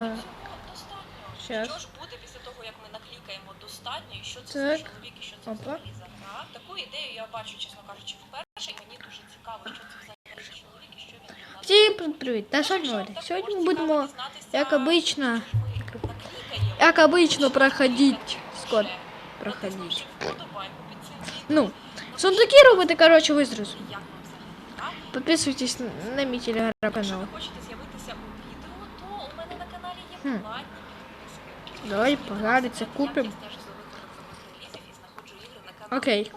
Достатньо. Щас. Що ж буде після того, як ми наклікаємо достатньо, і що це Так. за чоловік, і що це Опа. взагалі за гра? Таку ідею я бачу, чесно кажучи, вперше, і мені дуже цікаво, що це взагалі за чоловік і що він від нас. Всім привіт! Та Якщо сьогодні, вам Оля, також сьогодні ми цікаво будемо, дізнатися, як обично, що ж ми наклікаємо, як обично, проходить скот. ще Проходить. натиснувши вподобайку під цим відео, Ну, сундуки робити, коротше, ви зрозуміли. як вам взагалі гра? Підписуйтесь на мій Якщо телеграм-канал. Хм. Давай погадиться, купим. Окей.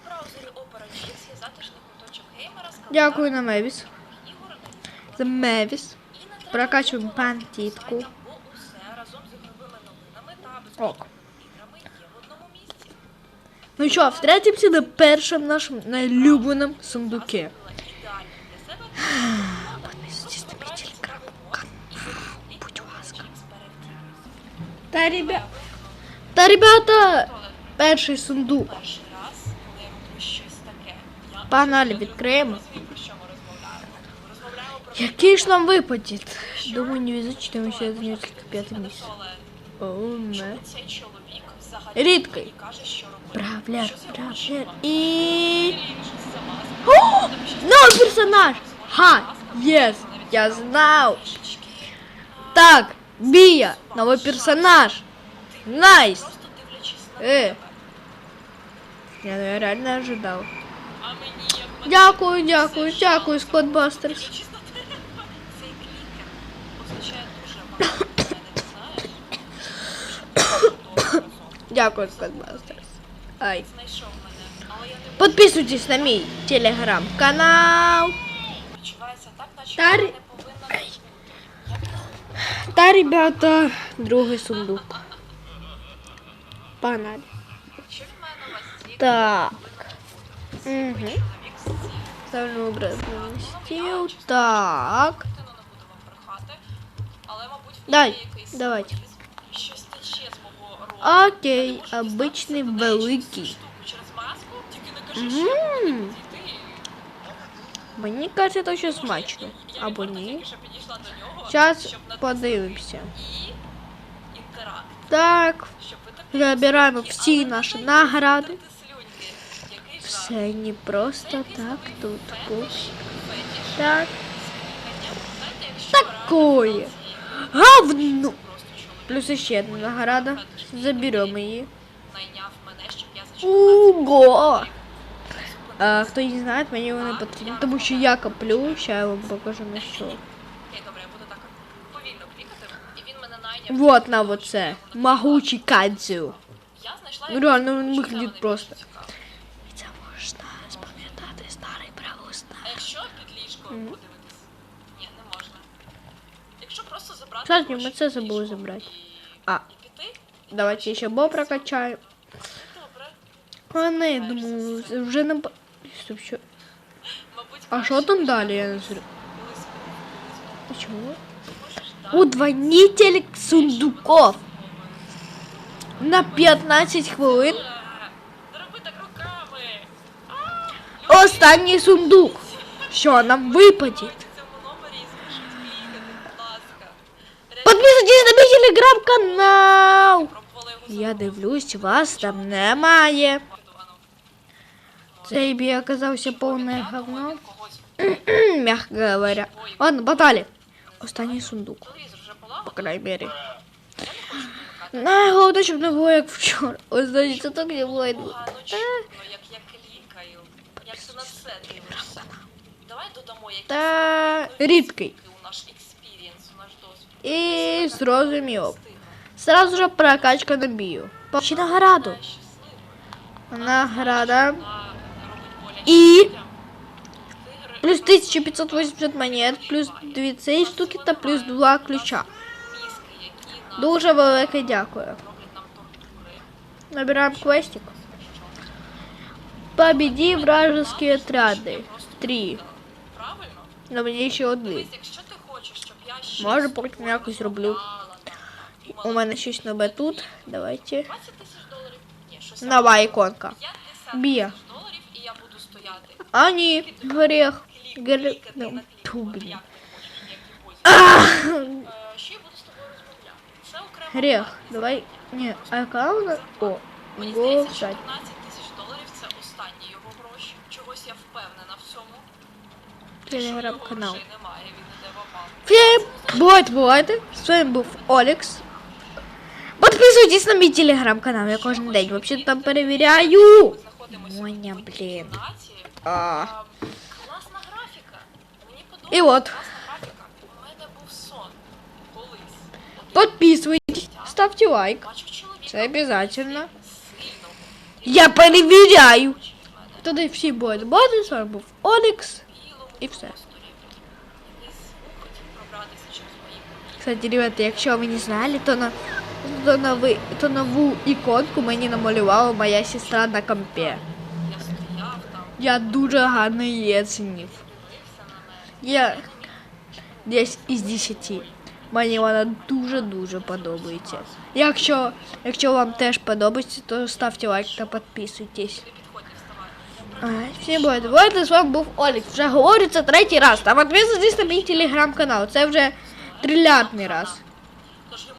Дякую на Мевіс. За Мевіс. Прокачуємо пантітку. Ок. Ну що, встретимся на першому нашому найлюбленому сундуке. Та, ребят... Та, ребята, перший сундук. Перший раз, коли я роблю щось таке, я Погнали, відкриємо. розумію, про що ми розмовляємо. Ми розмовляємо про Який ж нам випадить? Думаю, не везучий, тому що я за несколько п'ятий місце. туалет. О, не. Чому цей чоловік взагалі Рідкий. мені каже, що робити? Бравляр, Що з його бравляр. очима? І... Що це за маска? О! Новий персонаж! Ха! Єс! Я знав! Трішечки, Так, Бія! Новий персонаж! Найс! Просто дивлячись на Е. тебе. Я ну, я реально ожидав. А мені як мене Дякую, дякую, дякую, Скотбастерс. дивлячись на тебе. Цей клікер означає дуже багато. Ти не ребята, другий сундук. Погнали. Що він має на увазі? Так. Чоловік Угу. з цим. Ставлю обратно на стіл. Так. Картину не буду вам брехати, але, мабуть, в ній Дай, є якийсь давайте. символізм. Щось тече з мого рота. Окей, Я не можу обичний дістатися до неї через цю великий. штуку, Через маску, тільки не кажи, що я Мгм. можу підійти. Мені кажеться, це дуже Може, смачно. я- я Або просто ні. тільки що підійшла до нього, Зараз щоб натиснути подивимося. І інтеракт. Так, Щоб ви так забираємо слюнки, всі але наші не награди. витерти слюнки. Який жах. Все не просто Це якийсь так новий тут. фетиш, Пуш. фетиш. Так. Знаєте, якщо Такое. реально фанатії, Говно. просто чоловік Плюс ще одна награда. Заберемо її. найняв мене, щоб я зачитала. Ого! А, хто не знає, мені вони потрібні, тому що я коплю. Ще я вам покажу на що. він мене найняв. Вот на оце. Могучий кадзю. Я знайшла Ну, його, реально, тому він що виглядить це мене просто. більше цікавить. Це можна спам'ятати старий правосна. А якщо під ліжком подивитись? Ні, не можна. Якщо просто забрати Кстати, гроші ми це під забули ліжком забрати. І, А. і піти? і Давайте ще бо прокачаємо. Добре. А не, думаю, вже не... по- Стоп, що? Мабуть, А краще що там ніж далі? Я не колись зрозумів. колись колись. Чого? Можеш дати Удвойнитель сундуков. мови. На 15 хвилин. Е, Не роби так руками. Останній сундук. Що нам випадить? В цьому номері і змушують клікати, будь ласка. Реально Підписуйтесь на мій телеграм-канал. пробувала його Я дивлюсь, вас там немає. Ану. Цей бій оказався повне Я думаю, говно. він когось Мягко говоря. Ладно, подали. Останній сундук, телевізор вже по полагодив. крайній мірі. Найголовніше, щоб не було як вчора. Ось значить, це так не було. Погано чутно, як я клікаю. Як ти на це дивишся. Давай додамо якісь Та нові рідкий. звуки у наш експірієнс, у наш досвід. І зрозуміло. Встигнемо. Сразу же прокачка на бію. Почти награду. Вона щаслива. Награда. Вона робить боляче І людям. Ігри плюс 1580 монет, плюс 2 цієї штуки та плюс 2 ключа. мізки, які нам Дуже велике дякую. роблять нам тортури. Набираємо квестик. Победи вражеские отряды. Три. Правильно? На мені ще один. Дивись, якщо ти хочеш, щоб я щось Може, потім якось зроблю. зробляла, там, У мене щось нове тут. Давайте. 20 тисяч доларів? Ні, щось Нова іконка. 50 Бія. стояти. А ні, грех. Клік, Грех. клікати, Ну, наклікувати, ту, блін. як ти хочеш, як ти хочеш. Е, Ще я буду з тобою розмовляти. Рех, давай. Ні, а яка вона? О, Мені гол здається, що сайт. 15 тисяч доларів це останні його гроші. Чогось я впевнена в цьому. Телеграм-канал. Грошей немає, він іде в апал. Всім бувайте, бувайте. З вами був Олекс. Підписуйтесь на мій телеграм-канал, я кожен день вообще там перевіряю. Ми знаходимося Моня, в блін. нації. А. А, Класна графіка. Мені подобається І от. класна графіка. У мене був сон колись. Підписуйтесь, ставте лайк. Бачу чоловіка. Це обязательно. Сильного. Я перевіряю. Хоче в мене. Тоді всі будуть бачити, з вами був Олекс. білому І все. просторі. Якийсь звук хотів пробратися через мої повіки. Кстати, ребята, якщо ви не знали, то на то нови, то нову іконку мені намалювала моя сестра на компі. Я стояв там, Я дуже гарно її оцінив. дивився на мене. Я десь із 10. Мені вона дуже-дуже подобається. Якщо, якщо вам теж подобається, то ставте лайк та підписуйтесь. Ти підходь, не вставай. А, Всім буде. Бувайте, з вами був Олік. Вже говорю це третій раз. Та підписуйтесь на мій телеграм-канал. Це вже трилярдний раз.